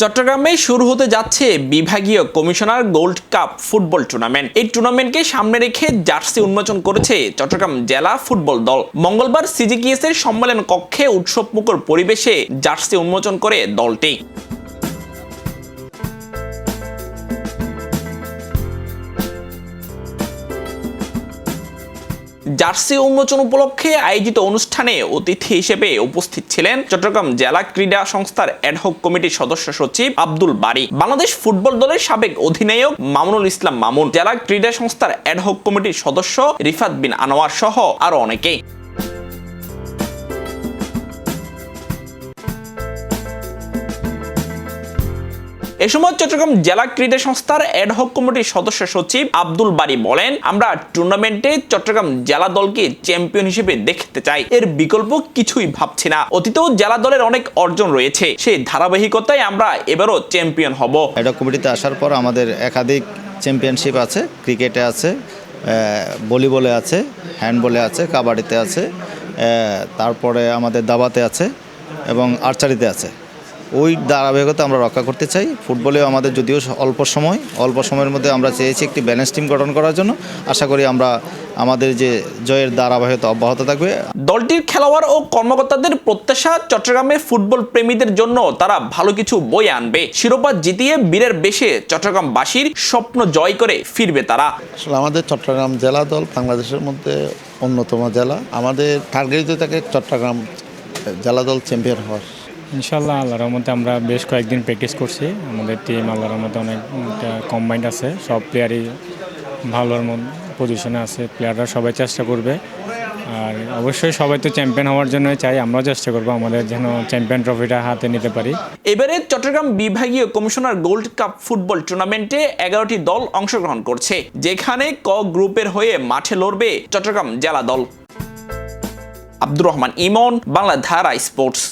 চট্টগ্রামে শুরু হতে যাচ্ছে বিভাগীয় commissioner gold cup football tournament. এই টুর্নামেন্টকে সামনে রেখে জার্সি উন্মোচন করেছে চট্টগ্রাম জেলা ফুটবল দল। মঙ্গলবার সিজিকিএস এর সম্মেলন কক্ষে উৎসবমুখর পরিবেশে জার্সি উন্মোচন করে দলটি। জার্সি উন্মোচন উপলক্ষে আয়োজিত অনুষ্ঠানে অতিথি হিসেবে উপস্থিত ছিলেন চট্টগ্রাম জেলা ক্রীড়া সংস্থার অ্যাডহক কমিটির সদস্য সচিব আব্দুল বারি। বাংলাদেশ ফুটবল দলের সাবেক অধিনায়ক মামুনুল ইসলাম মামুন, জেলা ক্রীড়া সংস্থার অ্যাডহক কমিটির সদস্য রিফাত বিন আনোয়ার সহ আরও অনেকে এ সময় চট্টগ্রাম জেলা ক্রীড়া সংস্থার অ্যাডহক কমিটির সদস্য সচিব আব্দুল বারি বলেন, আমরা টুর্নামেন্টে চট্টগ্রাম জেলা দলকে চ্যাম্পিয়ন হিসেবে দেখতে চাই। এর বিকল্প কিছুই ভাবছি না। অতীতেও জেলা দলের অনেক অর্জন রয়েছে। সেই ধারাবাহিকতায় আমরা এবারও চ্যাম্পিয়ন হব। এটা কমিটিতে আসার পর আমাদের একাধিক চ্যাম্পিয়নশিপ আছে। ক্রিকেটে আছে ভলিবলে আছে হ্যান্ডবলে আছে, কাবাডিতে আছে তারপরে আমাদের দাবাতে আছে এবং আর্চারিতে আছে। ওই ধারাবাহিকতা আমরা রক্ষা করতে চাই। ফুটবলেও আমাদের যদিও অল্প সময় অল্প সময়ের মধ্যে আমরা চেয়েছি একটি ব্যালেন্স টিম গঠন করার জন্য। আশা করি আমরা আমাদের যে জয়ের ধারাবাহিকতা অব্যাহত থাকবে। দলটির খেলোয়াড় ও কর্মকর্তাদের প্রত্যাশা চট্টগ্রামে ফুটবল প্রেমীদের জন্য তারা ভালো কিছু বই আনবে। শিরোপা জিতিয়ে বীরের বেশে চট্টগ্রামবাসীর স্বপ্ন জয় করে ফিরবে তারা। আসলে আমাদের চট্টগ্রাম জেলা দল বাংলাদেশের মধ্যে অন্যতম জেলা। আমাদের টার্গেট থাকে চট্টগ্রাম জেলা দল চ্যাম্পিয়ন হওয়ার। ইনশাল্লাহ আল্লাহর রহমতে আমরা বেশ কয়েকদিন প্র্যাকটিস করছি। আমাদের টিম আল্লাহর রহমতে অনেক কম্বাইন্ড আছে। সব প্লেয়ারই ভালোর পজিশনে আছে। প্লেয়াররা সবাই চেষ্টা করবে। আর অবশ্যই সবাই তো চ্যাম্পিয়ন হওয়ার জন্য চাই। আমরাও চেষ্টা করব আমাদের যেন চ্যাম্পিয়ন ট্রফিটা হাতে নিতে পারি। এবারে চট্টগ্রাম বিভাগীয় কমিশনার গোল্ড কাপ ফুটবল টুর্নামেন্টে এগারোটি দল অংশগ্রহণ করছে, যেখানে ক গ্রুপের হয়ে মাঠে লড়বে চট্টগ্রাম জেলা দল। আব্দুর রহমান ইমন, বাংলা ধারা স্পোর্টস।